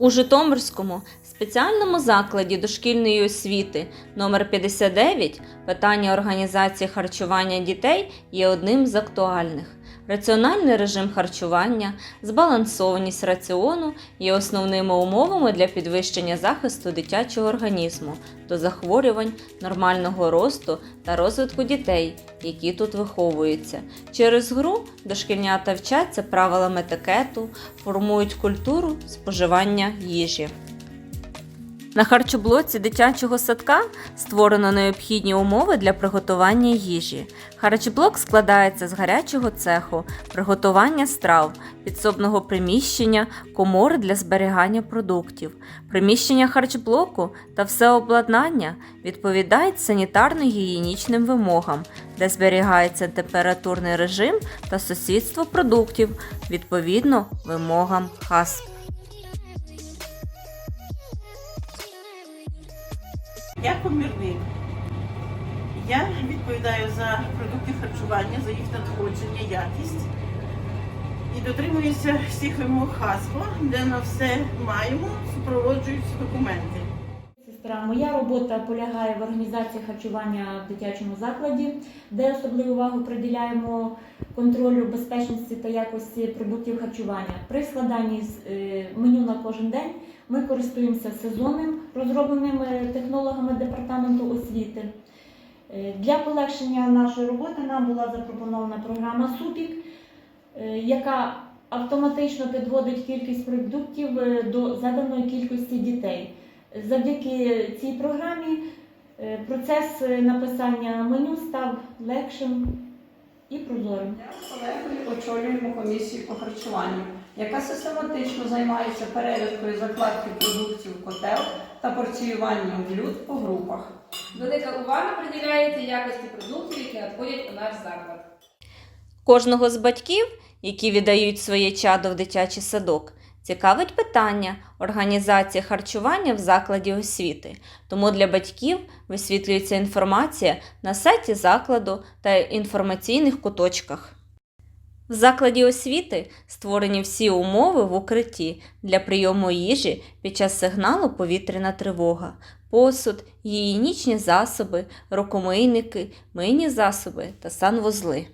У Житомирському спеціальному закладі дошкільної освіти номер 59 питання організації харчування дітей є одним з актуальних. Раціональний режим харчування, збалансованість раціону є основними умовами для підвищення захисту дитячого організму до захворювань, нормального росту та розвитку дітей, які тут виховуються. Через гру дошкільнята вчаться правилам етикету, формують культуру споживання їжі. На харчоблоці дитячого садка створено необхідні умови для приготування їжі. Харчблок складається з гарячого цеху, приготування страв, підсобного приміщення, комори для зберігання продуктів. Приміщення харчблоку та все обладнання відповідають санітарно-гігієнічним вимогам, де зберігається температурний режим та сусідство продуктів відповідно вимогам ХАСП. Я комірник. Я відповідаю за продукти харчування, за їх надходження, якість і дотримуюся всіх вимог ХАСПО, де на все маємо, супроводжуються документи. Моя робота полягає в організації харчування в дитячому закладі, де особливу увагу приділяємо контролю безпечності та якості продуктів харчування. При складанні е, меню на кожен день ми користуємося сезонним, розробленим е, технологами департаменту освіти. Е, Для полегшення нашої роботи нам була запропонована програма СУПІК, е, яка автоматично підводить кількість продуктів е, до заданої кількості дітей. Завдяки цій програмі процес написання меню став легшим і прозорим. Я з колегою очолюємо комісію по харчуванню, яка систематично займається перевіркою закладки продуктів в котел та порціюванням блюд по групах. Велика увага приділяється якості продуктів, які надходять у наш заклад. Кожного з батьків, які віддають своє чадо в дитячий садок, цікавить питання організації харчування в закладі освіти. Тому для батьків висвітлюється інформація на сайті закладу та інформаційних куточках. В закладі освіти створені всі умови в укритті для прийому їжі під час сигналу повітряна тривога, посуд, гігієнічні засоби, рукомийники, мийні засоби та санвузли.